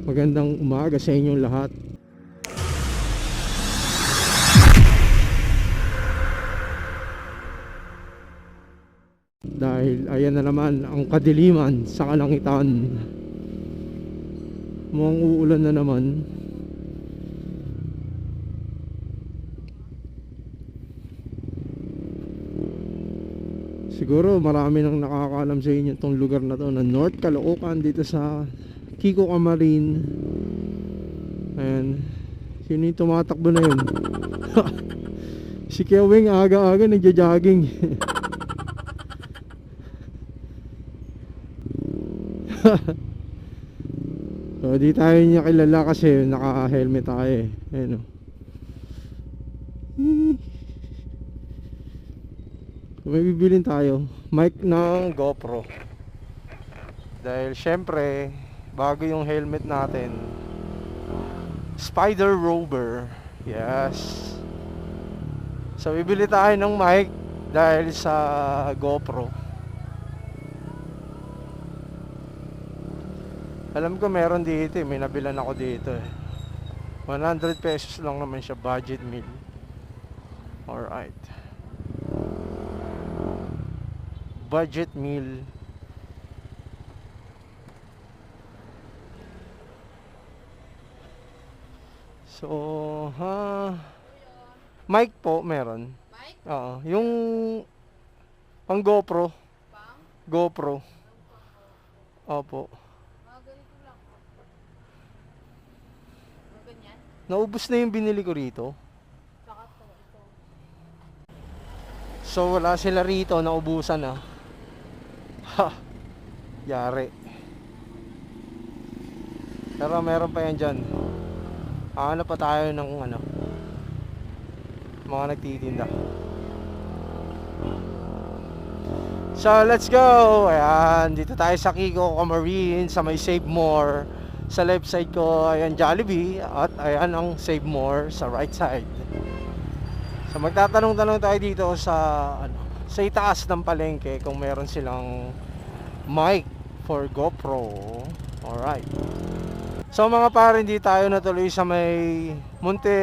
Magandang umaga sa inyong lahat. Dahil ayan na naman ang kadiliman sa kalangitan. Mukhang uulan na naman. Siguro marami nang nakakaalam sa inyo itong lugar na to na North Caloocan dito sa Kiko Camarin. Ayan. Sino yung tumatakbo na yun? si Kewing aga-aga nagja-jogging. so di tayo niya kilala kasi naka-helmet tayo eh. Ayan o. So, may bibilin tayo. Mic ng GoPro. Dahil syempre, bago yung helmet natin. Spider Rover. Yes. So bibili tayo ng mic dahil sa GoPro. Alam ko meron dito eh. May nabilan ako dito eh. 100 pesos lang naman siya budget meal. Alright. Budget meal. So, ha. Mic po meron. Mike, Oo, yung pang GoPro, pang, GoPro. Opo. mga ganito lang. Mga ganyan. Naubos na yung binili ko rito. Saka to, ito. So wala sila rito, naubusan na. Ha. Yari. Pero meron pa yan dyan. Ano pa tayo ng ano? Mga nagtitinda. So let's go! Ayan, dito tayo sa Kiko Camarine sa may Save More. Sa left side ko, ayan Jollibee. At ayan ang Save More sa right side. So magtatanong-tanong tayo dito sa ano, sa itaas ng palengke kung meron silang mic for GoPro. Alright. So mga pare, hindi tayo natuloy sa may Monte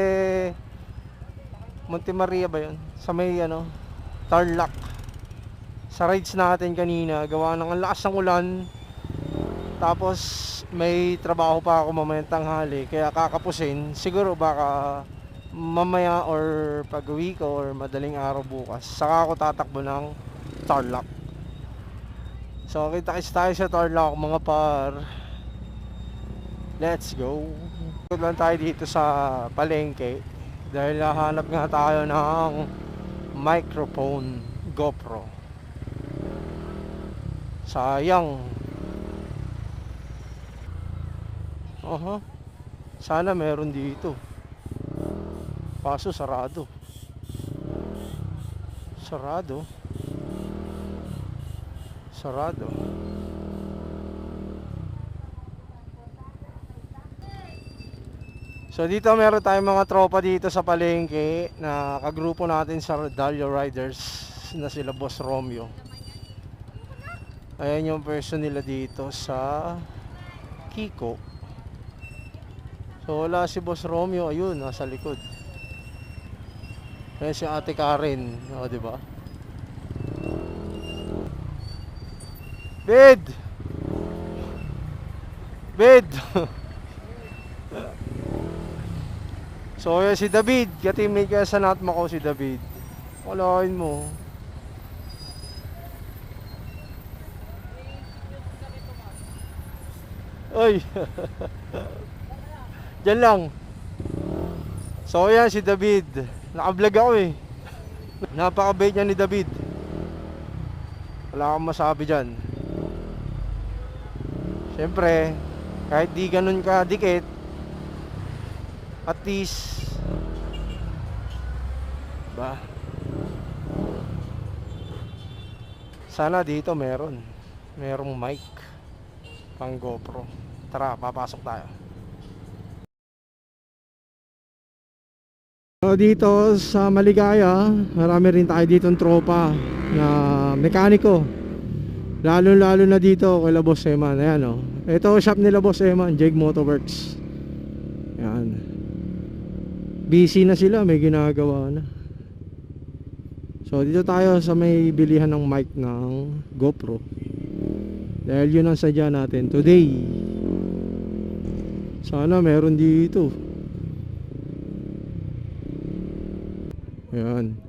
Monte Maria ba yun? Sa may ano, Tarlac. Sa rides natin kanina, gawa ng ang lakas ng ulan. Tapos may trabaho pa ako mamayang tanghali, kaya kakapusin. Siguro baka mamaya or pag uwi ko or madaling araw bukas saka ako tatakbo ng Tarlac so kita kits tayo sa Tarlac mga par let's go Good lang tayo dito sa palengke dahil hahanap nga tayo ng microphone GoPro sayang Aha. Sana meron dito. Paso sarado. Sarado. Sarado. So dito meron tayong mga tropa dito sa palengke na kagrupo natin sa Dalio Riders na sila Boss Romeo. Ayan yung person nila dito sa Kiko. So wala si Boss Romeo, ayun, nasa likod. Ayan si Ate Karen, o di ba? Bed! Bed! so ayan si David, katimig ka sa natma ko si David. Walain mo. Ay! Diyan lang. So yan si David. Naka-vlog ako eh. Napaka-bait niya ni David. Wala akong masabi dyan. Siyempre, kahit di ganun ka dikit, at least, ba, sana dito meron. Merong mic pang GoPro. Tara, papasok tayo. So dito sa Maligaya, marami rin tayo dito tropa na mekaniko. Lalo lalo na dito kay Boss Eman, ayan oh. Ito shop nila Boss Eman, Jeg Motorworks. Yan. Busy na sila, may ginagawa na. So dito tayo sa may bilihan ng mic ng GoPro. Dahil yun ang sadya natin today. Sana meron dito. Ayan.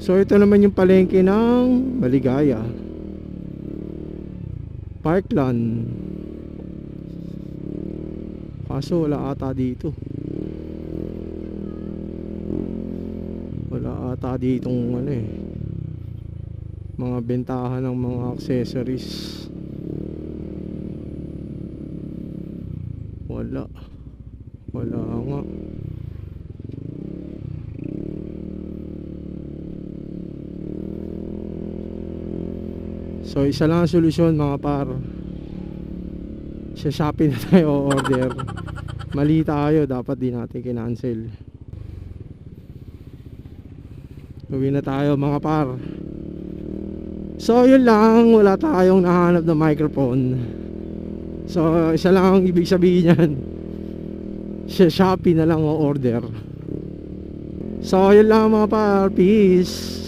So ito naman yung palengke ng Maligaya. Parkland. Kaso wala ata dito. Wala ata ditong ano eh. Mga bentahan ng mga accessories. Wala. Wala nga. So isa lang ang solusyon mga par. Sa Shopee na tayo order. Mali tayo, dapat di natin kinancel. Uwi na tayo mga par. So yun lang, wala tayong nahanap na microphone. So isa lang ang ibig sabihin yan. Sa Shopee na lang o order. So yun lang mga par, peace.